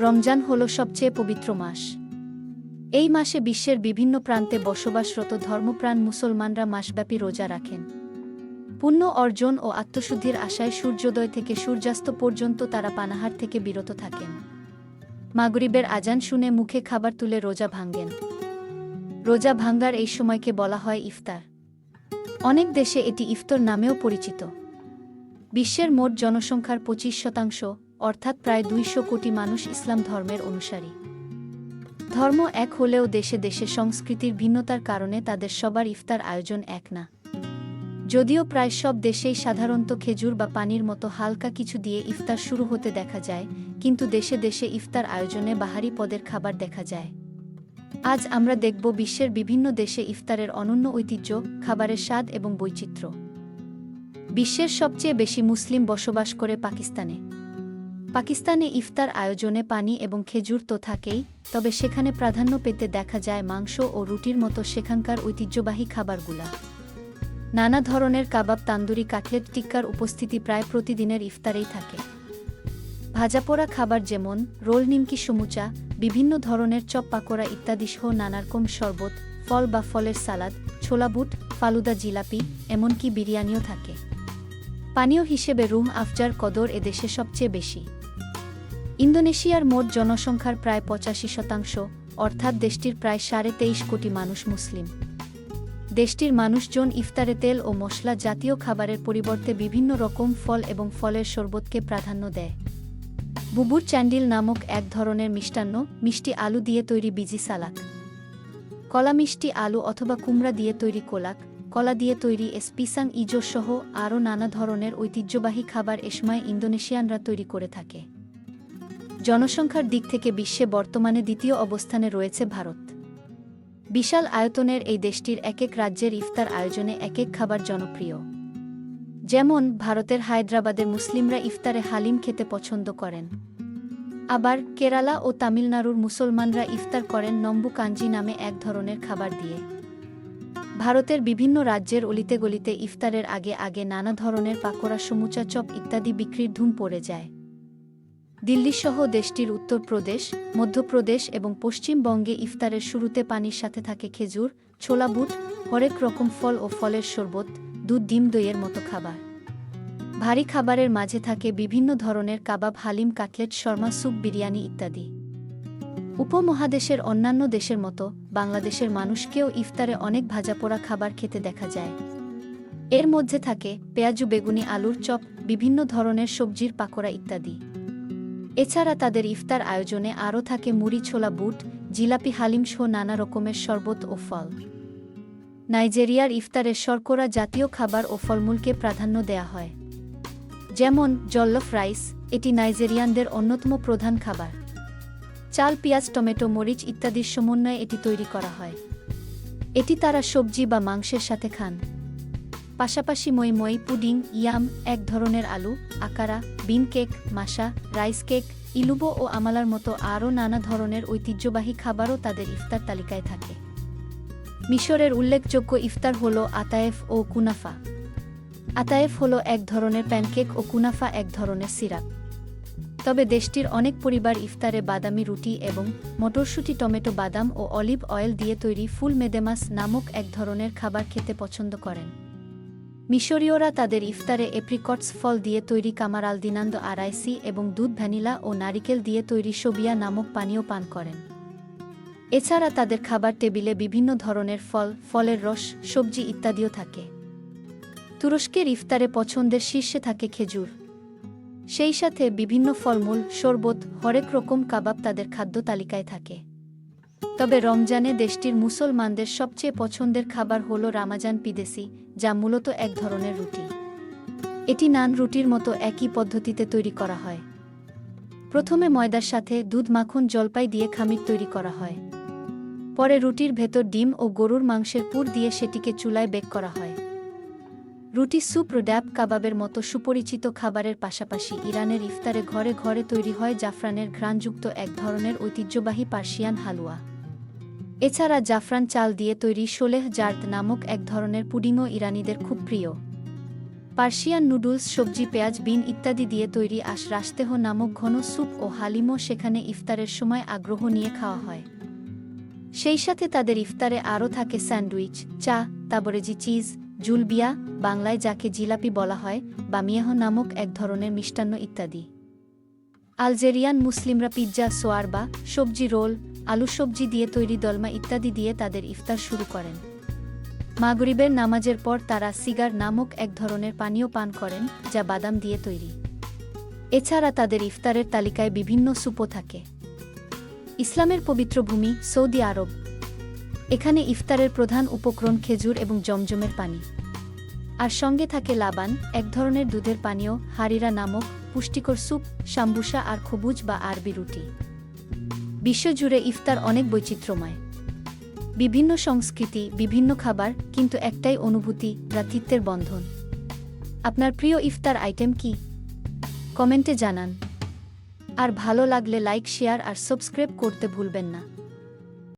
রমজান হল সবচেয়ে পবিত্র মাস। এই মাসে বিশ্বের বিভিন্ন প্রান্তে বসবাসরত ধর্মপ্রাণ মুসলমানরা মাসব্যাপী রোজা রাখেন। পুণ্য অর্জন ও আত্মশুদ্ধির আশায় সূর্যোদয় থেকে সূর্যাস্ত পর্যন্ত তারা পানাহার থেকে বিরত থাকেন। মাগরিবের আজান শুনে মুখে খাবার তুলে রোজা ভাঙ্গেন রোজা ভাঙ্গার এই সময়কে বলা হয় ইফতার। অনেক দেশে এটি ইফতর নামেও পরিচিত। বিশ্বের মোট জনসংখ্যার পঁচিশ শতাংশ অর্থাৎ প্রায় দুইশো কোটি মানুষ ইসলাম ধর্মের অনুসারী। ধর্ম এক হলেও দেশে দেশে সংস্কৃতির ভিন্নতার কারণে তাদের সবার ইফতার আয়োজন এক না। যদিও প্রায় সব দেশেই সাধারণত খেজুর বা পানির মতো হালকা কিছু দিয়ে ইফতার শুরু হতে দেখা যায়, কিন্তু দেশে দেশে ইফতার আয়োজনে বাহারি পদের খাবার দেখা যায়। আজ আমরা দেখব বিশ্বের বিভিন্ন দেশে ইফতারের অনন্য ঐতিহ্য, খাবারের স্বাদ এবং বৈচিত্র্য। বিশ্বের সবচেয়ে বেশি মুসলিম বসবাস করে পাকিস্তানে। পাকিস্তানে ইফতার আয়োজনে পানি এবং খেজুর তো থাকেই, তবে সেখানে প্রাধান্য পেতে দেখা যায় মাংস ও রুটির মতো সেখানকার ঐতিহ্যবাহী খাবারগুলা। নানা ধরনের কাবাব, তান্দুরি, কাটলেট, টিক্কার উপস্থিতি প্রায় প্রতিদিনের ইফতারেই থাকে। ভাজাপোড়া খাবার যেমন রোল নিমকি সমুচা, বিভিন্ন ধরনের চপ পাকোড়া ইত্যাদি সহ নানারকম শরবত, ফল বা ফলের সালাদ, ছোলা বুট, ফালুদা জিলাপি, এমনকি বিরিয়ানিও থাকে। পানীয় হিসেবে রুম আফজার কদর এদেশে সবচেয়ে বেশি। ইন্দোনেশিয়ার মোট জনসংখ্যার প্রায় পঁচাশি শতাংশ, অর্থাৎ দেশটির প্রায় সাড়ে তেইশ কোটি মানুষ মুসলিম। দেশটির মানুষজন ইফতারে তেল ও মশলা জাতীয় খাবারের পরিবর্তে বিভিন্ন রকম ফল এবং ফলের শরবতকে প্রাধান্য দেয়। বুবুর চ্যান্ডিল নামক এক ধরনের মিষ্টান্ন, মিষ্টি আলু দিয়ে তৈরি বিজি সালাক কলা মিষ্টি আলু অথবা কুমড়া দিয়ে তৈরি কোলাক, কলা দিয়ে তৈরি এসপিসাং ইজো সহ আরও নানা ধরনের ঐতিহ্যবাহী খাবার এসময় ইন্দোনেশিয়ানরা তৈরি করে থাকে। জনসংখ্যার দিক থেকে বিশ্বে বর্তমানে দ্বিতীয় অবস্থানে রয়েছে ভারত। বিশাল আয়তনের এই দেশটির এক এক রাজ্যের ইফতার আয়োজনে এক এক খাবার জনপ্রিয়। যেমন, ভারতের হায়দ্রাবাদের মুসলিমরা ইফতারে হালিম খেতে পছন্দ করেন। আবার কেরালা ও তামিলনাড়ুর মুসলমানরা ইফতার করেন নম্বু কাঞ্জি নামে এক ধরনের খাবার দিয়ে। ভারতের বিভিন্ন রাজ্যের অলিতে গলিতে ইফতারের আগে আগে নানা ধরনের পাকোড়া, সমুচা চপ ইত্যাদি বিক্রির ধুম পড়ে যায়। দিল্লিসহ দেশটির উত্তরপ্রদেশ মধ্যপ্রদেশ এবং পশ্চিমবঙ্গে ইফতারের শুরুতে পানির সাথে থাকে খেজুর, ছোলা বুট, হরেক রকম ফল ও ফলের শরবত, দুধ, ডিম, দইয়ের মতো খাবার। ভারী খাবারের মাঝে থাকে বিভিন্ন ধরনের কাবাব, হালিম, কাটলেট, শর্মা স্যুপ, বিরিয়ানি ইত্যাদি। উপমহাদেশের অন্যান্য দেশের মতো বাংলাদেশের মানুষকেও ইফতারে অনেক ভাজাপোড়া খাবার খেতে দেখা যায়। এর মধ্যে থাকে পেঁয়াজু, বেগুনি, আলুর চপ, বিভিন্ন ধরনের সবজির পাকোড়া ইত্যাদি। এছাড়া তাদের ইফতার আয়োজনে আরও থাকে মুড়ি ছোলা বুট, জিলাপি হালিম সহ নানা রকমের শরবত ও ফল। নাইজেরিয়ার ইফতারে শর্করা জাতীয় খাবার ও ফলমূলকে প্রাধান্য দেয়া হয়। যেমন, জল্লফ রাইস, এটি নাইজেরিয়ানদের অন্যতম প্রধান খাবার। চাল, পেঁয়াজ, টমেটো, মরিচ ইত্যাদির সমন্বয়ে এটি তৈরি করা হয়। এটি তারা সবজি বা মাংসের সাথে খান। পাশাপাশি মই মই, পুডিং, ইয়াম, এক ধরনের আলু, আকারা, বিন কেক মাসা রাইস কেক, ইলুবো ও আমালার মতো আরও নানা ধরনের ঐতিহ্যবাহী খাবারও তাদের ইফতার তালিকায় থাকে। মিশরের উল্লেখযোগ্য ইফতার হল আতায়েফ ও কুনাফা। আতায়েফ হল এক ধরনের প্যানকেক ও কুনাফা এক ধরনের সিরাপ। তবে দেশটির অনেক পরিবার ইফতারে বাদামি রুটি এবং মটরশুঁটি, টমেটো, বাদাম ও অলিভ অয়েল দিয়ে তৈরি ফুল মেদেমাস নামক এক ধরনের খাবার খেতে পছন্দ করেন। মিশরীয়রা তাদের ইফতারে এপ্রিকটস ফল দিয়ে তৈরি কামার আলদিনান্দ আরাইসি এবং দুধ ভ্যানিলা ও নারিকেল দিয়ে তৈরি সবিয়া নামক পানীয় পান করেন। এছাড়া তাদের খাবার টেবিলে বিভিন্ন ধরনের ফল, ফলের রস, সবজি ইত্যাদিও থাকে। তুরস্কের ইফতারে পছন্দের শীর্ষে থাকে খেজুর। সেই সাথে বিভিন্ন ফলমূল, শরবত, হরেক রকম কাবাব তাদের খাদ্য তালিকায় থাকে। তবে রমজানে দেশটির মুসলমানদের সবচেয়ে পছন্দের খাবার হল রামাজান পিদেসি যা মূলত এক ধরনের রুটি। এটি নান রুটির মতো একই পদ্ধতিতে তৈরি করা হয়। প্রথমে ময়দার সাথে দুধ মাখন জলপাই দিয়ে খামির তৈরি করা হয়। পরে রুটির ভেতর ডিম ও গরুর মাংসের পুর দিয়ে সেটিকে চুলায় বেক করা হয়। রুটি স্যুপ ড্যাব কাবাবের মতো সুপরিচিত খাবারের পাশাপাশি ইরানের ইফতারে ঘরে ঘরে তৈরি হয় জাফরানের ঘ্রাণযুক্ত এক ধরনের ঐতিহ্যবাহী পার্সিয়ান হালুয়া। এছাড়া জাফরান চাল দিয়ে তৈরি শোলেহ জার্দ নামক এক ধরনের পুডিংও ইরানিদের খুব প্রিয়। পার্সিয়ান নুডলস, সবজি, পেঁয়াজ, বিন ইত্যাদি দিয়ে তৈরি আশ রাস্তেহ নামক ঘন স্যুপ ও হালিমও সেখানে ইফতারের সময় আগ্রহ নিয়ে খাওয়া হয়। সেই সাথে তাদের ইফতারে আরও থাকে স্যান্ডউইচ, চা, তাবরেজি চিজ জুলবিয়া, বাংলায় যাকে জিলাপি বলা হয়, বামিয়াহ নামক এক ধরনের মিষ্টান্ন ইত্যাদি। আলজেরিয়ান মুসলিমরা পিৎজা সোয়ার বা সবজি রোল, আলু সবজি দিয়ে তৈরি দলমা ইত্যাদি দিয়ে তাদের ইফতার শুরু করেন। মাগরিবের নামাজের পর তারা সিগার নামক এক ধরনের পানীয় পান করেন, যা বাদাম দিয়ে তৈরি। এছাড়া তাদের ইফতারের তালিকায় বিভিন্ন সুপো থাকে। ইসলামের পবিত্র ভূমি সৌদি আরব। এখানে ইফতারের প্রধান উপকরণ খেজুর এবং জমজমের পানি। আর সঙ্গে থাকে লাবান, এক ধরনের দুধের পানীয়, হারিরা নামক পুষ্টিকর স্যুপ, সাম্বুসা আর খবুজ বা আরবি রুটি। বিশ্বজুড়ে ইফতার অনেক বৈচিত্র্যময়। বিভিন্ন সংস্কৃতি, বিভিন্ন খাবার, কিন্তু একটাই অনুভূতি, ভ্রাতৃত্বের বন্ধন। আপনার প্রিয় ইফতার আইটেম কি? কমেন্টে জানান। আর ভালো লাগলে লাইক, শেয়ার আর সাবস্ক্রাইব করতে ভুলবেন না।